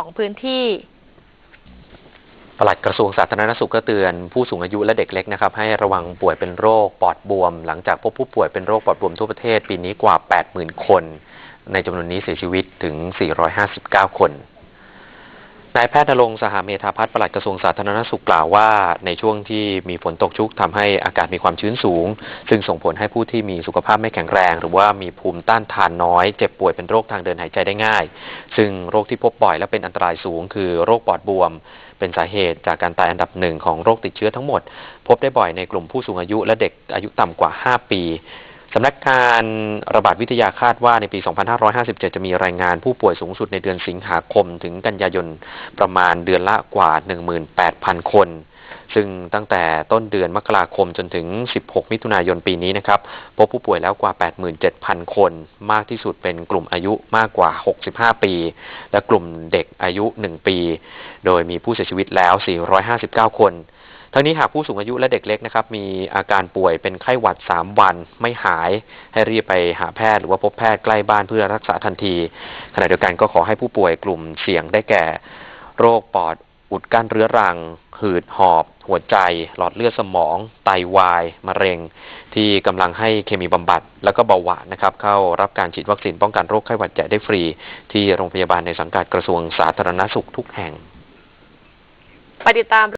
ของพื้นที่ปลัดกระทรวงสาธารณสุขก็เตือนผู้สูงอายุและเด็กเล็กนะครับให้ระวังป่วยเป็นโรคปอดบวม หลังจากพบผู้ป่วยเป็นโรคปอดบวมทั่วประเทศ ปีนี้กว่า 80,000 คน ในจำนวนนี้เสียชีวิตถึง 459 คน นายแพทย์นรงสหเมธาพัฒน์ปลัดกระทรวงสาธารณสุขกล่าวว่า ในช่วงที่มีฝนตกชุกทำให้อากาศมีความชื้นสูง ซึ่งส่งผลให้ผู้ที่มีสุขภาพไม่แข็งแรง หรือว่ามีภูมิต้านทานน้อย เจ็บป่วยเป็นโรคทางเดินหายใจได้ง่าย ซึ่งโรคที่พบบ่อยและเป็นอันตรายสูง คือโรคปอดบวม เป็นสาเหตุจากการตายอันดับหนึ่งของโรคติดเชื้อทั้งหมด พบได้บ่อยในกลุ่มผู้สูงอายุและเด็กอายุต่ำกว่า 5 ปี สำนักการระบาดวิทยาคาดว่าในปี 2557 จะมีรายงานผู้ป่วยสูงสุดในเดือนสิงหาคม ถึงกันยายนประมาณเดือนละกว่า 18,000 คน ซึ่งตั้งแต่ต้นเดือนมกราคมจนถึง 16 มิถุนายนปีนี้นะครับ พบผู้ป่วยแล้วกว่า 87,000 คน มากที่สุดเป็นกลุ่มอายุมากกว่า 65 ปี และกลุ่มเด็กอายุ 1 ปี โดยมีผู้เสียชีวิตแล้ว 459 คน ทั้งนี้หากผู้สูงอายุและเด็กเล็กนะครับมีอาการป่วยเป็นไข้หวัด 3 วันไม่หาย ให้รีบไปหาแพทย์หรือว่าพบแพทย์ใกล้บ้านเพื่อรักษาทันที ขณะเดียวกันก็ขอให้ผู้ป่วยกลุ่มเสี่ยงได้แก่ โรคปอดอุดกั้นเรื้อรัง หืดหอบ หัวใจ หลอดเลือดสมอง ไตวาย มะเร็ง ที่กำลังให้เคมีบำบัด แล้วก็เบาหวานนะครับ เข้ารับการฉีดวัคซีนป้องกันโรคไข้หวัดใหญ่ได้ฟรี ที่โรงพยาบาลในสังกัดกระทรวงสาธารณสุขทุกแห่งไปติดตาม